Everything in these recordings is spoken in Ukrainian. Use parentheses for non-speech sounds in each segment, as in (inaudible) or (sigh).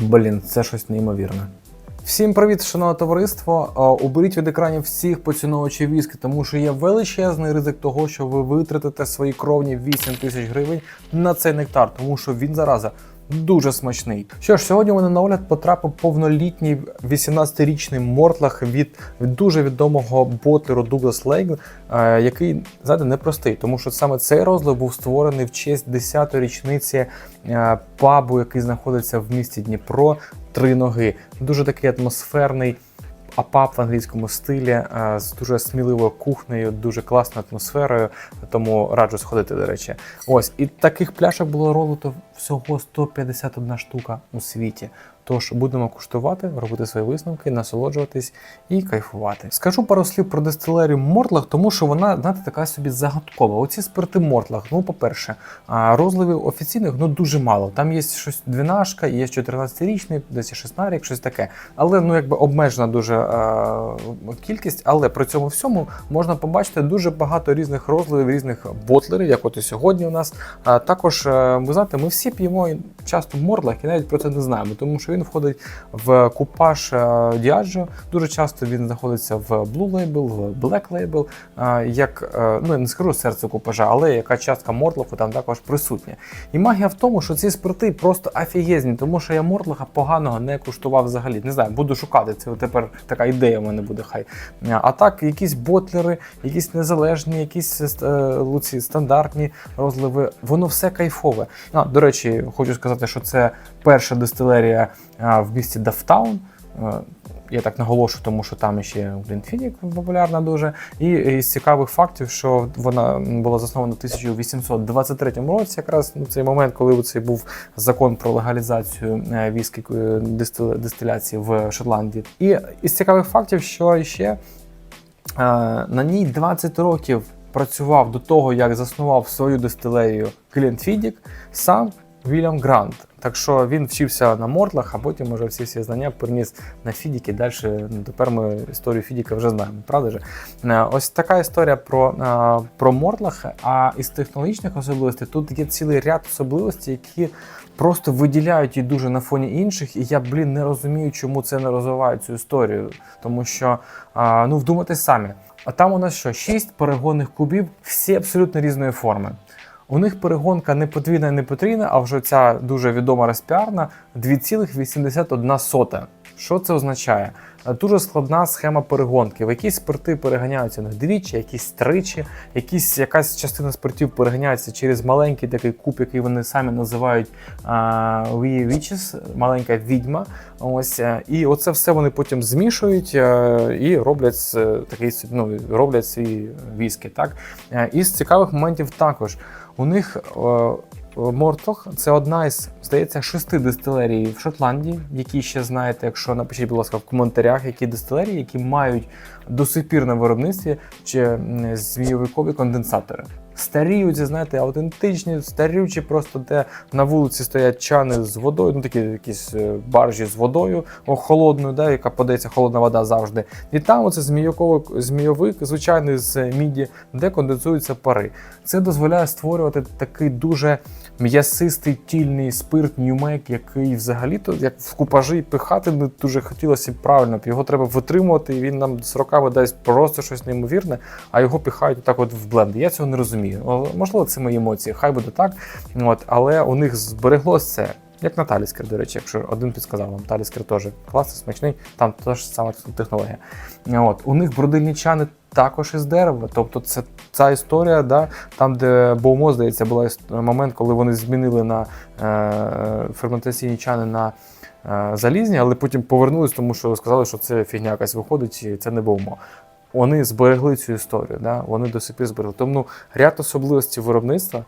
Блін, це щось неймовірне. Всім привіт, шановне товариство. Уберіть від екранів всіх поціновувачів віскі, тому що є величезний ризик того, що ви витратите свої кровні 8 тисяч гривень на цей нектар, тому що він зараза. Дуже смачний. Що ж, сьогодні мене на огляд потрапив повнолітній 18-річний мортлах від, дуже відомого ботлеру Дуглас е, який знаєте, непростий, тому що саме цей розлив був створений в честь 10-ї річниці е, пабу, який знаходиться в місті Дніпро. Три ноги. Дуже такий атмосферний апап в англійському стилі е, з дуже сміливою кухнею, дуже класною атмосферою. Тому раджу сходити, до речі. Ось і таких пляшок було ролото всього 151 штука у світі. Тож будемо куштувати, робити свої висновки, насолоджуватись і кайфувати. Скажу пару слів про дистилерію Мортлах, тому що вона, знаєте, така собі загадкова. Оці спирти Мортлах, ну, по-перше, розливів офіційних ну дуже мало. Там є щось двінашка, є 14-річний, десь і 16 щось таке. Але ну якби обмежена дуже е, кількість. Але при цьому всьому можна побачити дуже багато різних розливів, різних ботлерів, як от і сьогодні у нас. А також е, ви знаєте, ми всі п'ємо часто Мортлах і навіть про це не знаємо, тому що він входить в купаж Діаджо. Дуже часто він знаходиться в Blue Label, в Black Label, е, як е, ну я не скажу серце купажа, але яка частка Мортлаху там також присутня. І магія в тому, що ці спирти просто афієзні, тому що я Мортлаха поганого не куштував взагалі. Не знаю, буду шукати. Це тепер така ідея в мене буде. Хай а так, якісь ботлери, якісь незалежні, якісь е, луці стандартні розливи. Воно все кайфове. А, до речі, хочу сказати, що це перша дистилерія в місті Дафтаун. Е, Я так наголошую, тому що там ще Глінфінік популярна дуже. І із цікавих фактів, що вона була заснована в 1823 році, якраз ну, цей момент, коли цей був закон про легалізацію е, віскі е, дистиляції в Шотландії. І із цікавих фактів, що ще на ній 20 років працював до того, як заснував свою дистилерію Глінфідік, сам Вільям Грант. Так що він вчився на мортлах, а потім уже всі всі знання переніс на Фідіки. Далі ну, тепер ми історію Фідіка вже знаємо, правда ж? Е, Ось така історія про, е, про мортлах. А із технологічних особливостей тут є цілий ряд особливостей, які просто виділяють її дуже на фоні інших. І я, блін, не розумію, чому це не розвиває цю історію. Тому що, е, ну, вдумайтесь самі. А там у нас що? Шість перегонних кубів, всі абсолютно різної форми. У них перегонка не подвійна, не потрійна, а вже ця дуже відома розпіарна 2,81. Що це означає? Е, Дуже складна схема перегонки. В якісь спирти переганяються на двічі, якісь тричі, якісь, якась частина спиртів переганяється через маленький такий куб, який вони самі називають Wee Witches, маленька відьма. Ось е, і оце все вони потім змішують е, і роблять такий ну, роблять свій віскі. Так Е, із цікавих моментів також у них. е, Мортох це одна із, здається, шести дистилерій в Шотландії, які ще знаєте, якщо напишіть, будь ласка, в коментарях, які дистилерії, які мають до сих пір на виробництві чи змійовикові конденсатори. Старі, оці, знаєте, аутентичні, старючі, просто де на вулиці стоять чани з водою, ну такі якісь е, баржі з водою холодною, да, яка подається холодна вода завжди. І там оце змійовик, змійовик, звичайний з міді, де конденсуються пари. Це дозволяє створювати такий дуже м'ясистий тільний спирт Ньюмек, який взагалі-то як в купажі пихати не дуже хотілося б правильно. Його треба витримувати, і він нам з роками дасть просто щось неймовірне, а його пихають так от в бленд. Я цього не розумію. О, Можливо, це мої емоції, хай буде так. От, але у них збереглось це. Як на Таліскер, до речі, якщо один підсказав вам, Таліскер теж класний, смачний, там теж сама технологія. От. У них бродильні чани також із дерева. Тобто це ця історія, да, там, де Боумо, здається, була момент, коли вони змінили на е, ферментаційні чани на е, залізні, але потім повернулись, тому що сказали, що це фігня якась виходить, і це не Боумо. Вони зберегли цю історію, да? вони до сих пір зберегли. Тому ну, ряд особливостей виробництва.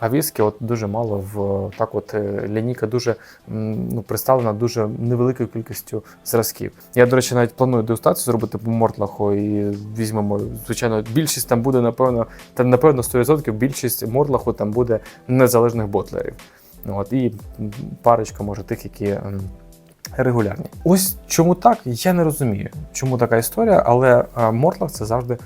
А віскі от дуже мало в так, от е, лінійка дуже ну, представлена дуже невеликою кількістю зразків. Я, до речі, навіть планую дегустацію зробити по Мортлаху і візьмемо. Звичайно, більшість там буде, напевно, та напевно 100% більшість Мортлаху там буде незалежних ботлерів. От, і парочка, може, тих, які. Регулярні. Ось чому так, я не розумію, чому така історія, але е, Мортлах це завжди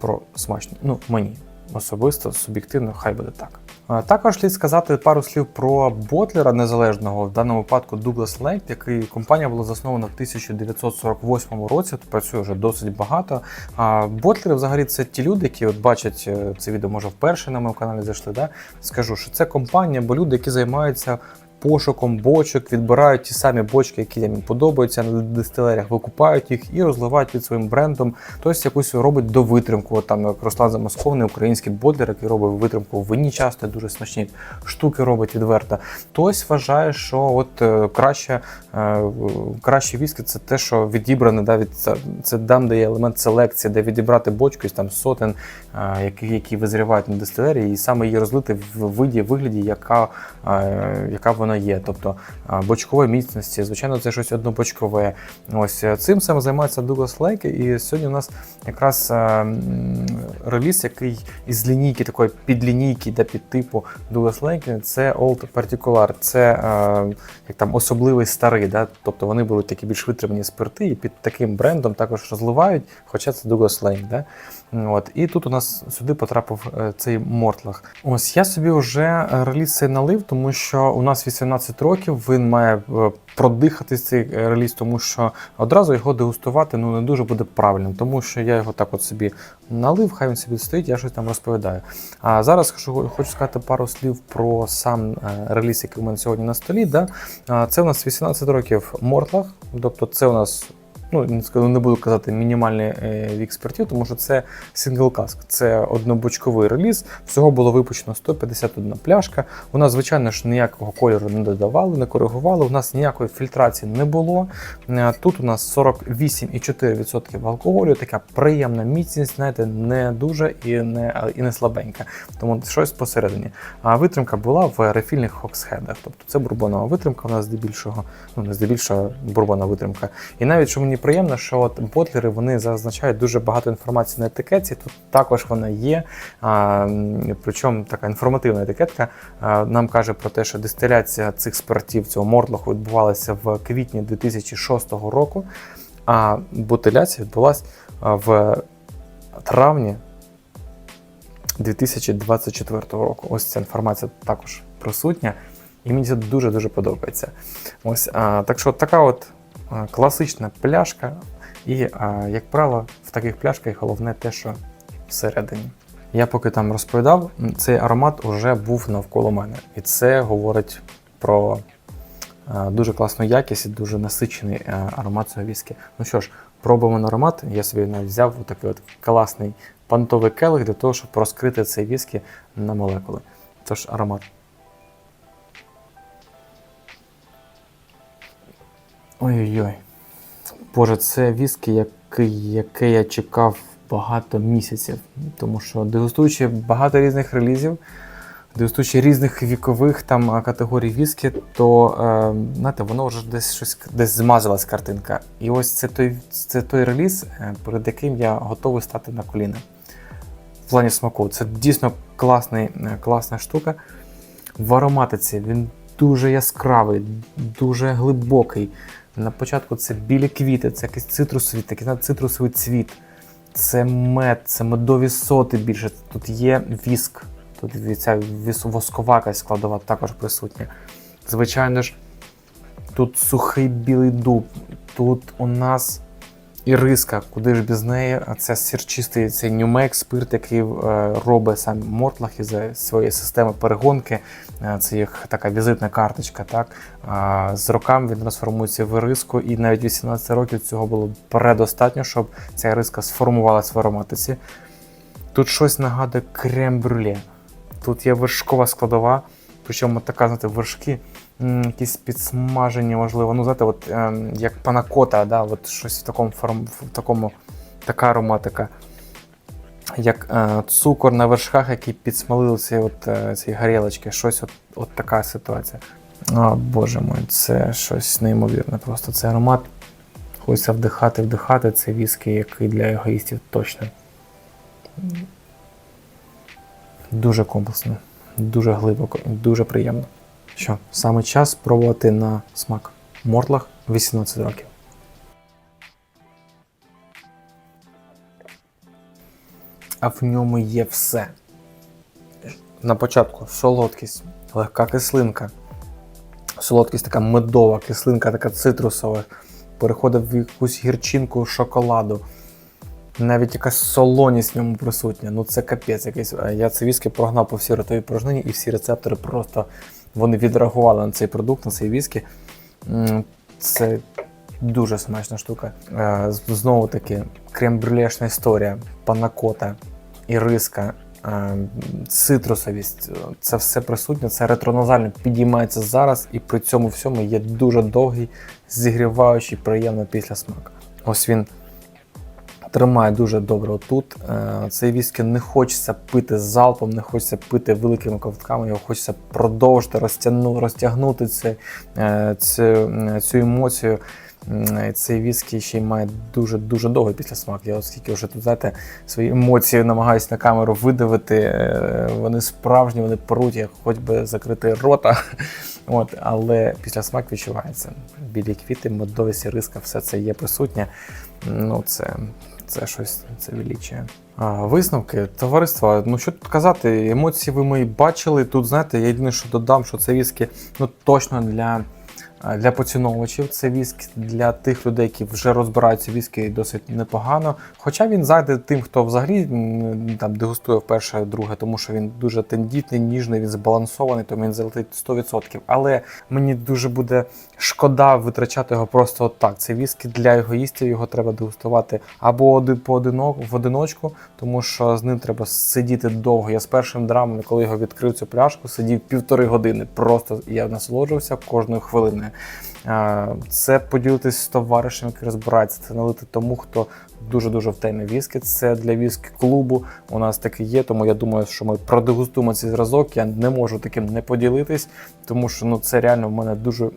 про смачно. Ну, мені особисто, суб'єктивно, хай буде так. Е, Також слід сказати пару слів про ботлера незалежного, в даному випадку Douglas Lake, який компанія була заснована в 1948 році, то працює вже досить багато. А ботлери взагалі це ті люди, які от бачать е, це відео, може вперше на моєму каналі зайшли. Да? Скажу, що це компанія, бо люди, які займаються. Пошуком бочок відбирають ті самі бочки, які їм подобаються на дистилеріях, викупають їх і розливають під своїм брендом. Тобто якусь робить довитримку. От Там як Руслан Замосковний, український бодлер, який робить витримку в вині часто дуже смачні штуки робить відверто. Хтось вважає, що от е, краще, е, краще віскі це те, що відібране, да, від це, там, де є елемент селекції, де відібрати бочку із там сотень, е, які, які визрівають на дистилерії, і саме її розлити в виді вигляді, яка, яка вона є. Тобто бочкової міцності, звичайно, це щось однобочкове. Ось е, цим саме займається Douglas Lake, і сьогодні у нас якраз е, реліз, який із лінійки, такої підлінійки, де під типу Douglas Lake, це Old Particular, це е, як там особливий старий. Да? Тобто вони були такі більш витримані спирти, і під таким брендом також розливають, хоча це Douglas Lake. Да? От. І тут у нас сюди потрапив е, цей Мортлах. Ось я собі вже е, реліз цей налив, тому що у нас 18 років, він має е, продихати цей реліз, тому що одразу його дегустувати ну, не дуже буде правильним, тому що я його так от собі налив, хай він собі стоїть, я щось там розповідаю. А зараз хочу, сказати пару слів про сам реліз, який у мене сьогодні на столі. Да? Це у нас 18 років Мортлах, тобто це у нас. Ну, не скажу, не буду казати мінімальний е, вік спиртів, тому що це сингл каск, це однобочковий реліз. Всього було випущено 151 пляшка. У нас, звичайно ж, ніякого кольору не додавали, не коригували. У нас ніякої фільтрації не було. Е, Тут у нас 48,4% алкоголю, така приємна міцність, знаєте, не дуже і не, і не слабенька. Тому щось посередині. А витримка була в рефільних хоксхедах. Тобто це бурбонова витримка, у нас здебільшого, ну не здебільшого бурбонова витримка. І навіть що мені приємно, що от ботлери вони зазначають дуже багато інформації на етикетці. Тут також вона є. А, причому така інформативна етикетка а, нам каже про те, що дистиляція цих спиртів цього мортлаху відбувалася в квітні 2006 року, а бутиляція відбулася в травні 2024 року. Ось ця інформація також присутня, і мені це дуже дуже подобається. Ось а, так що така от класична пляшка, і, як правило, в таких пляшках головне те, що всередині. Я поки там розповідав, цей аромат вже був навколо мене, і це говорить про дуже класну якість і дуже насичений аромат цього віскі. Ну що ж, пробуємо на аромат. Я собі навіть взяв такий от класний пантовий келих для того, щоб розкрити цей віскі на молекули. Тож аромат. Ой-ой-ой. Боже, це віскі, який, яке я чекав багато місяців. Тому що дегустуючи багато різних релізів, дегустуючи різних вікових там категорій віскі, то е, знаєте, воно вже десь щось десь змазалась картинка. І ось це той, це той реліз, е, перед яким я готовий стати на коліна. В плані смаку. Це дійсно класний, е, класна штука. В ароматиці він дуже яскравий, дуже глибокий. На початку це білі квіти, це якийсь цитрусовий, такий цитрусовий цвіт. Це мед, це медові соти більше. Тут є віск, тут ця воскова якась складова також присутня. Звичайно ж, тут сухий білий дуб, тут у нас іриска, куди ж без неї, це сірчистий цей нюмек, спирт, який е, робить сам Мортлах із своєї системи перегонки. Е, Це їх така візитна карточка. Так? З роками він трансформується в іриску, і навіть 18 років цього було предостатньо, щоб ця іриска сформувалась в ароматиці. Тут щось нагадує крем-брюле. Тут є вершкова складова, причому така, знаєте, вершки, якісь підсмажені, можливо. Ну, знаєте, от, ем, як панакота, да, от щось в такому в такому, така ароматика. Як е, цукор на вершках, які підсмалили ці, от, е, ці горілочки, щось от, от така ситуація. О, Боже мой, це щось неймовірне. Просто цей аромат. Хочеться вдихати, вдихати. Це віскі, який для егоїстів точно. Дуже комплексно, дуже глибоко дуже приємно. Що, саме час спробувати на смак. Мортлах 18 років. А в ньому є все. на початку солодкість, легка кислинка. Солодкість така медова, кислинка така цитрусова. Переходить в якусь гірчинку шоколаду. Навіть якась солоність в ньому присутня. Ну це капець якийсь. Я це віскі прогнав по всій ротовій порожнині, і всі рецептори просто вони відреагували на цей продукт, на цей віскі. Це дуже смачна штука. Е, Знову таки, крем-брюлешна історія, панакота, іриска, е, цитрусовість. Це все присутнє, це ретроназально підіймається зараз, і при цьому всьому є дуже довгий, зігріваючий, приємний післясмак. Ось він тримає дуже добре отут. Е, Цей віскі не хочеться пити залпом, не хочеться пити великими ковтками, його хочеться продовжити, розтягну, розтягнути це, е, цю, е, цю емоцію. Цей віскі ще й має дуже дуже довгий післясмак. Я оскільки вже тут знаєте, свої емоції намагаюся на камеру видавити. Вони справжні, вони пруть, як хоч би закрити рота. (laughs) От, але післясмак відчувається. Білі квіти, медовість, риска, все це є присутнє. Ну, це, це щось це величає. А, висновки, товариства, ну що тут казати, емоції ви мої бачили. Тут, знаєте, я єдине, що додам, що це віскі ну, точно для, для поціновувачів. Це віскі для тих людей, які вже розбираються віскі досить непогано. Хоча він зайде тим, хто взагалі там дегустує вперше, друге, тому що він дуже тендітний, ніжний, він збалансований, тому він залетить 100%. Але мені дуже буде шкода витрачати його просто от так. Це віскі для егоїстів, його треба дегустувати або один поодинок в одиночку, тому що з ним треба сидіти довго. Я з першим драмом, коли його відкрив цю пляшку, сидів півтори години. Просто я насолоджувався кожною хвилиною. Це поділитись з товаришем, який розбирається, це налити тому, хто дуже-дуже в темі віскі. Це для віскі клубу. У нас таке є, тому я думаю, що ми продегустуємо цей зразок. Я не можу таким не поділитись, тому що ну це реально в мене дуже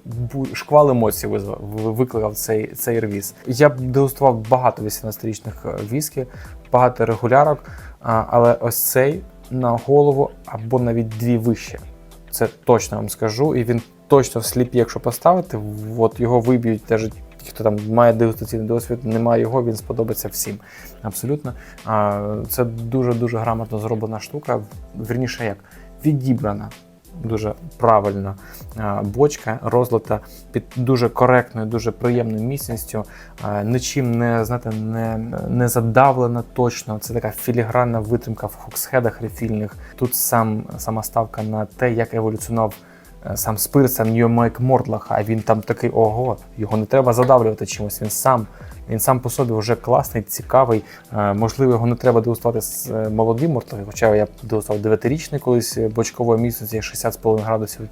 шквал емоцій викликав цей, цей ревіз. Я дегустував багато 18-річних е, віскі, багато регулярок, але ось цей на голову або навіть дві вище. Це точно вам скажу, і він точно в сліпі, якщо поставити, от його виб'ють теж ті, хто там має дегустаційний досвід, немає його, він сподобається всім. Абсолютно. Це дуже-дуже грамотно зроблена штука. Вірніше як відібрана. Дуже правильно бочка розлита під дуже коректною, дуже приємною міцністю, нічим не знаєте, не, не задавлена точно. Це така філігранна витримка в хоксхедах рефільних. Тут сам сама ставка на те, як еволюціонував сам спирт, сам Нью-Майк Мортлах, а він там такий ого, його не треба задавлювати чимось. Він сам. Він сам по собі вже класний, цікавий. Е, Можливо, його не треба дегустувати з е, молодим мортлахом, хоча я дегустував 9-річний колись е, бочкової міцності 60,5 градусів.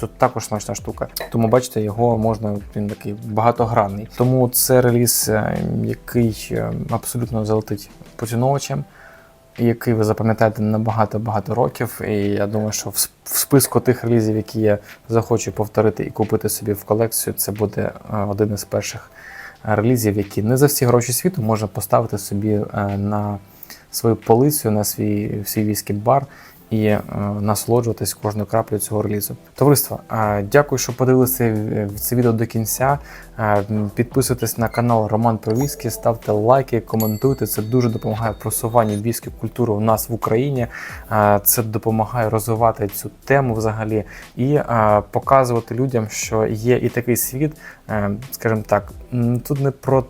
Тут також смачна штука. Тому бачите, його можна, він такий багатогранний. Тому це реліз, е, який е, абсолютно залетить поціновувачем який ви запам'ятаєте на багато-багато років. І я думаю, що в списку тих релізів, які я захочу повторити і купити собі в колекцію, це буде е, один із перших релізів, які не за всі гроші світу можна поставити собі е, на свою полицю, на свій, свій віскі бар. І е, насолоджуватись кожною краплею цього релізу. Товариство, е, дякую, що подивилися е, це відео до кінця. Підписуйтесь на канал Роман про віскі, ставте лайки, коментуйте. Це дуже допомагає просуванню віскі культури у нас в Україні. Це допомагає розвивати цю тему взагалі і показувати людям, що є і такий світ, скажімо так, тут не про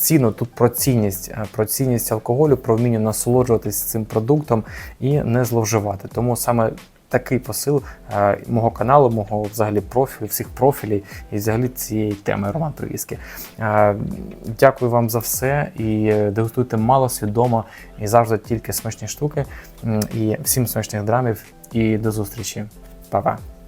ціну, тут про цінність, е, про цінність алкоголю, про вміння насолоджуватись цим продуктом і не зловживати. Тому саме такий посил е, мого каналу, мого взагалі профілю, всіх профілів і взагалі цієї теми Роман Привізки. Е, дякую вам за все і дегустуйте мало, свідомо і завжди тільки смачні штуки. І всім смачних драмів і до зустрічі. Па-па!